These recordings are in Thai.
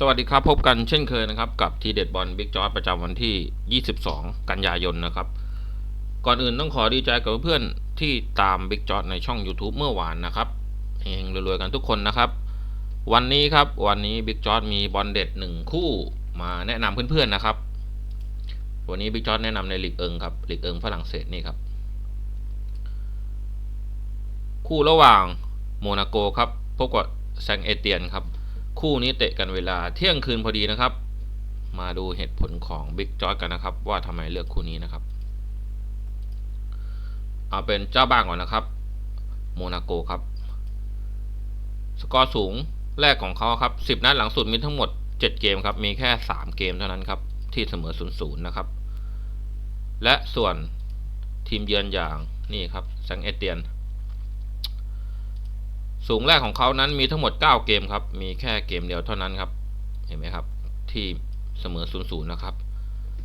สวัสดีครับ พบกันเช่นเคยนะครับกับทีเด็ดบอลบิ๊กจอ r ประจำวันที่ 22 กันยายนนะครับ ก่อนอื่นต้องขอดีใจกับเพื่อนที่ตามบิ๊กจอ r ในช่อง YouTube เมื่อวานนะครับเฮงรวยๆกันทุกคนนะครับ วันนี้ครับวันนี้บิ๊กจอ r มีบอลเด็ดหนึ่งคู่มาแนะนำเพื่อนๆนะครับ วันนี้บิ๊กจอ r แนะนำในลีกเอิงครับลีกเอิงฝรั่งเศสนี่ครับ คู่ระหว่างโมนาโกครับพบกับแซงเอเตียนครับ คู่นี้เตะกันเวลาเที่ยงคืนพอดีนะครับ มาดูเหตุผลของบิ๊กจอร์กันนะครับ ว่าทำไมเลือกคู่นี้นะครับ เอาเป็นเจ้าบ้านก่อนนะครับ โมนาโกครับ สกอร์สูงแรกของเขาครับ 10 นัดหลังสุดมีทั้งหมด 7 เกมครับ มีแค่ 3 เกมเท่านั้นครับ ที่เสมอ 0-0 นะครับ และส่วนทีมเยือนอย่างนี่ครับแซงเอเตียน สูงแรกของเขานั้นมีทั้งหมด 9 เกมครับ มีแค่เกมเดียวเท่านั้นครับ เห็นไหมครับ ที่เสมอ0ูนย์นะครับ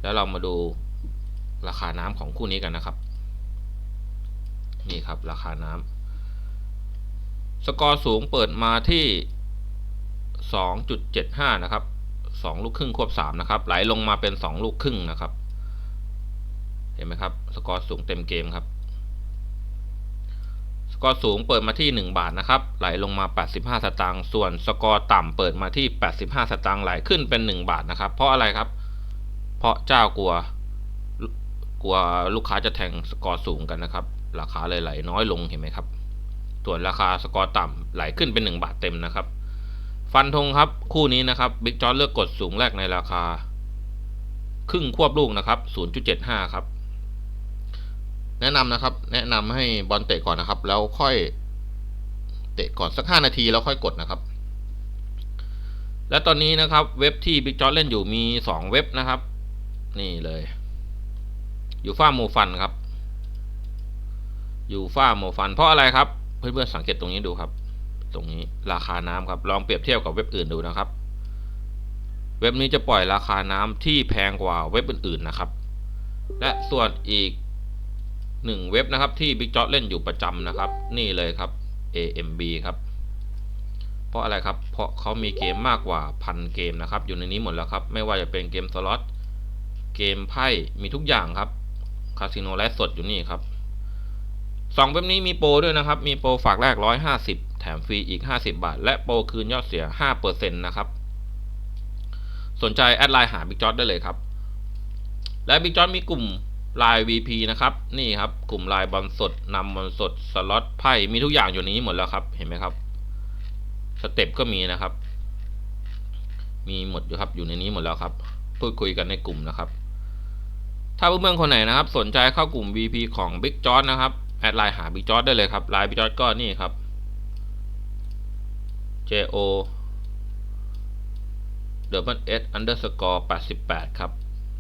แล้วเรามาดูราคาน้ำของคู่นี้กันนะครับ นี่ครับราคาน้ำสกอร์สูงเปิดมาที่ 2.75 นะครับ 2 ลูกครึ่งควบ 3 นะครับ ไหลลงมาเป็น 2 ลูกครึ่งนะครับ เห็นไหมครับ สกอร์สูงเต็มเกมครับ กอร์สูงเปิดมาที่ 1 บาทนะครับไหลลงมา 85 สตางค์ส่วนสกอร์ต่ำเปิดมาที่ 85 สตางค์ไหลขึ้นเป็น 1 บาทนะครับ เพราะอะไรครับ เพราะเจ้ากลัวกลัวลูกค้าจะแทงสกอร์สูงกันนะครับ ราคาเลยไหลน้อยลงเห็นไหมครับ ส่วนราคาสกอร์ต่ำไหลขึ้นเป็น 1 บาทเต็มนะครับ ฟันธงครับคู่นี้นะครับบิ๊กจอร์เลือกกดสูงแรกในราคา ครึ่งควบลูกนะครับ 0.75 ครับ แนะนำนะครับ แนะนำให้บอลเตะก่อนนะครับ แล้วค่อยเตะก่อนสักห้านาทีแล้วค่อยกดนะครับ และตอนนี้นะครับเว็บที่บิ๊กจอ r เล่นอยู่มีสองเว็บนะครับ นี่เลยอยู่ฟ้าโมฟันครับอยู่ฟ้าโมฟัน เพราะอะไรครับ เพื่อนๆสังเกตตรงนี้ดูครับ ตรงนี้ราคาน้ำครับ ลองเปรียบเทียบกับเว็บอื่นดูนะครับ เว็บนี้จะปล่อยราคาน้ำที่แพงกว่าเว็บอื่นๆนะครับ และส่วนอีก หนึ่งเว็บนะครับที่บิ๊กจอ r เล่นอยู่ประจำนะครับ นี่เลยครับ AMB ครับ เพราะอะไรครับ เพราะเขามีเกมมากกว่าพันเกมนะครับ อยู่ในนี้หมดแล้วครับ ไม่ว่าจะเป็นเกมสล็อตเกมไพ่มีทุกอย่างครับคาสิโนไลฟ์สดอยู่นี่ครับสองเว็บนี้มีโปรด้วยนะครับ มีโปรฝากแรก 150 แถมฟรีอีก 50 บาท และโปรคืนยอดเสีย 5%นะครับ สนใจแอดไลน์หาบิ๊กจอ r ได้เลยครับ และบิ๊กจอ r มีกลุ่ม ลาย VP นะครับ นี่ครับ กลุ่มลายบอลสดนำบอลสดสล็อตไพ่มีทุกอย่างอยู่ในนี้หมดแล้วครับ เห็นไหมครับ สเต็ปก็มีนะครับ มีหมดอยู่ครับอยู่ในนี้หมดแล้วครับ พูดคุยกันในกลุ่มนะครับ ถ้าเพื่อนๆคนไหนนะครับ สนใจเข้ากลุ่ม VP ของ Big j o นะครับแอดไลน์หา Big j o ได้เลยครับไลน์ Big j o ก็นี่ครับ JO double S underscore 88ครับ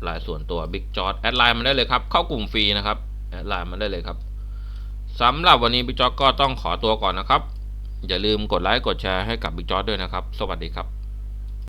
ไลน์ส่วนตัว Big j o แอดไลน์มาได้เลยครับ เข้ากลุ่มฟรีนะครับแอดไลน์มาได้เลยครับสำหรับวันนี้ Big j o ก็ต้องขอตัวก่อนนะครับ อย่าลืมกดไลค์กดแชร์ให้กับ Big j o ด้วยนะครับ สวัสดีครับ